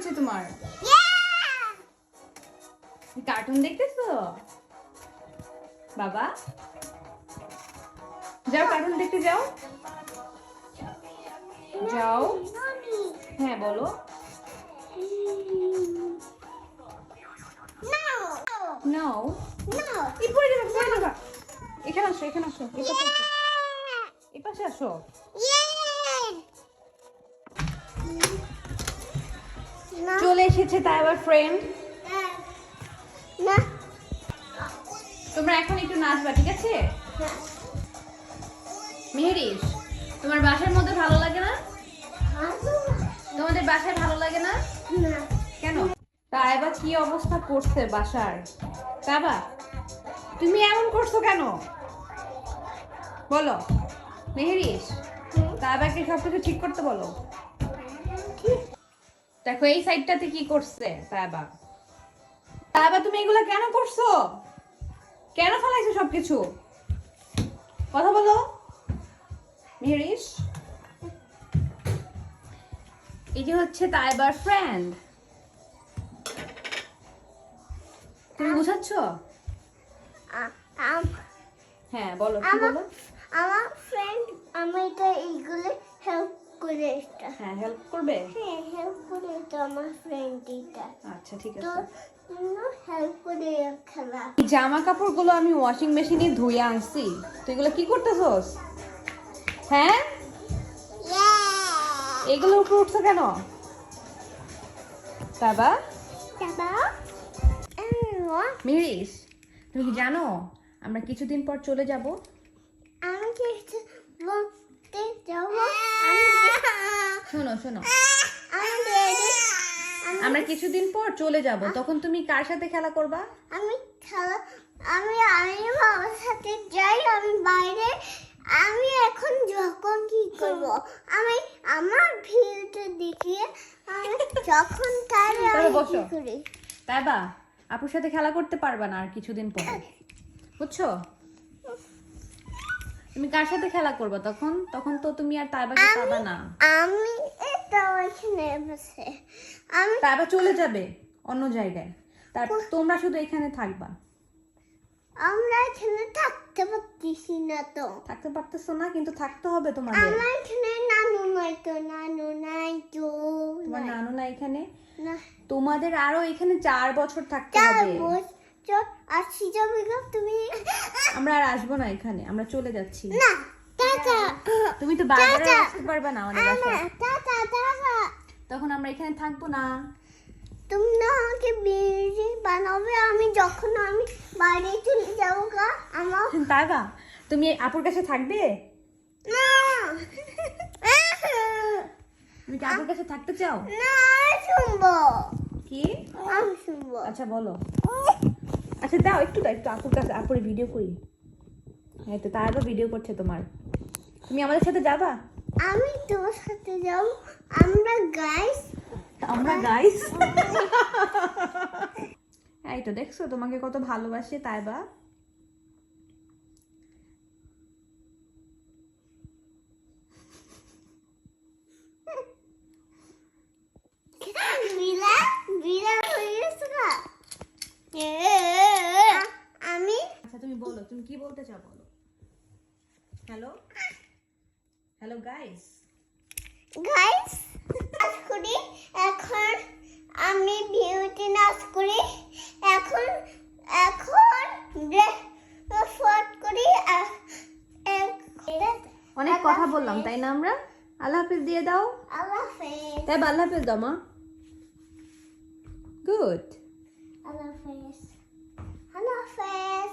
হয়েছে তোমার? কার্টুন দেখতেছো? বাবা? যাও কার্টুন দেখতে যাও। যাও। হ্যাঁ বলো। নো এই পড়ে যাবে পড়ে যাবে এখানে আসো এখানে আসো এই পাশে আসো পাশে আসো। চলে এসেছে তাই আবার ফ্রেন্ড তোমরা এখন একটু নাচবা ঠিক আছে? মেহেরিস তোমার বাসার মধ্যে ভালো লাগে না? তোমাদের বাসায় ভালো লাগে না? কেন? তাইবা কি অবস্থা করছে বাসার? তাবা তুমি এমন করছ কেন? বলো। মেহেরিস তাইবাকে সব কিছু ঠিক করতে বলো। দেখো এই সাইডটাতে কি করছে? তাইবা তাইবা তুমি এগুলো কেন করছ? কেন ফেলাইছো সবকিছু? কথা বলো। মেহেরিস। এই যে হচ্ছে তাইবার ফ্রেন্ড তুমি বুঝাচ্ছ? হ্যাঁ বলো কি বলো? আমার ফ্রেন্ড আমি এটা এইগুলো হেল্প করে এটা। হ্যাঁ হেল্প করবে? হ্যাঁ হেল্প করে এটা আমার ফ্রেন্ড এটা। আচ্ছা ঠিক আছে। জামা কাপড়গুলো আমি ওয়াশিং মেশিনে ধুয়ে আনছি। তো এগুলো কি করতেছস? হ্যাঁ? এগুলো উপরে উঠছো কেন? বাবা? বাবা? মিরিস তুমি কি জানো আমরা কিছুদিন পর চলে যাব? আমি কিছু বলতে যাব আমি শোনো শোনো। আমি আমরা কিছুদিন পর চলে যাব। তখন তুমি কার সাথে খেলা করবা? আমি খেলা আমি আমি বাবার সাথে যাই আমি বাইরে আমি এখন যখন কি করব? আমি আমার ভিডিওটা দেখিয়ে আমি যখন তার আমি কি করি? তাই বা আপুর সাথে খেলা করতে পারবা না আর কিছুদিন পর। বুঝছ? তুমি কার সাথে খেলা করবা তখন? তখন তো তুমি আর তাইবাকে পাবা না। আমি এটা ওইখানে বসে আমি তাইবা চলে যাবে অন্য জায়গায়। তারপর তোমরা শুধু এখানে থাকবা। আমরা এখানে থাকতে পারতেছি না তো। থাকতে পারতেছো না কিন্তু থাকতে হবে তোমাদের। আমার এখানে নানু নাই তো নানু নাই তো তোমার নানু না এখানে? তোমাদের আরও এখানে চার বছর থাকতে হবে। বছর? আসি যাবে তুমি আমরা আর আসব না এখানে আমরা চলে যাচ্ছি। না টাটা। তুমি তো বারবার আসতে পারবে না আমাদের বাসায়। তখন আমরা এখানে থাকব না। তুমি না আমাকে বিড়ি বানাবে আমি যখন আমি বাইরে চলে যাব গা আমার বা? তুমি আপুর কাছে থাকবে? না। তুমি কি আপুর কাছে থাকতে চাও? না শুনব। কি? আমি শুনব। আচ্ছা বলো। আচ্ছা দাও একটু দাও একটু আপুর কাছে আপুর ভিডিও করি। হ্যাঁ তো তার ভিডিও করছে তোমার। তুমি আমাদের সাথে যাবা? আমি তোমার সাথে যাব। আমরা গাইস আমরা গাইস এই তো দেখছ তোমাকে কত ভালোবাসে তাই বা? আমি আচ্ছা তুমি বলো তুমি কি বলতে চাও বলো? হ্যালো হ্যালো গাইস গাইস নাচ করি এখন আমি বিউটি নাচ করি। এখন এখন ফট করি। অনেক কথা বললাম তাই না আমরা? আল্লাহ হাফিজ দিয়ে দাও। আল্লাহ হাফেজ। তাই আল্লাহ হাফিজ দাও মা। গুড আল্লাহ হাফেজ।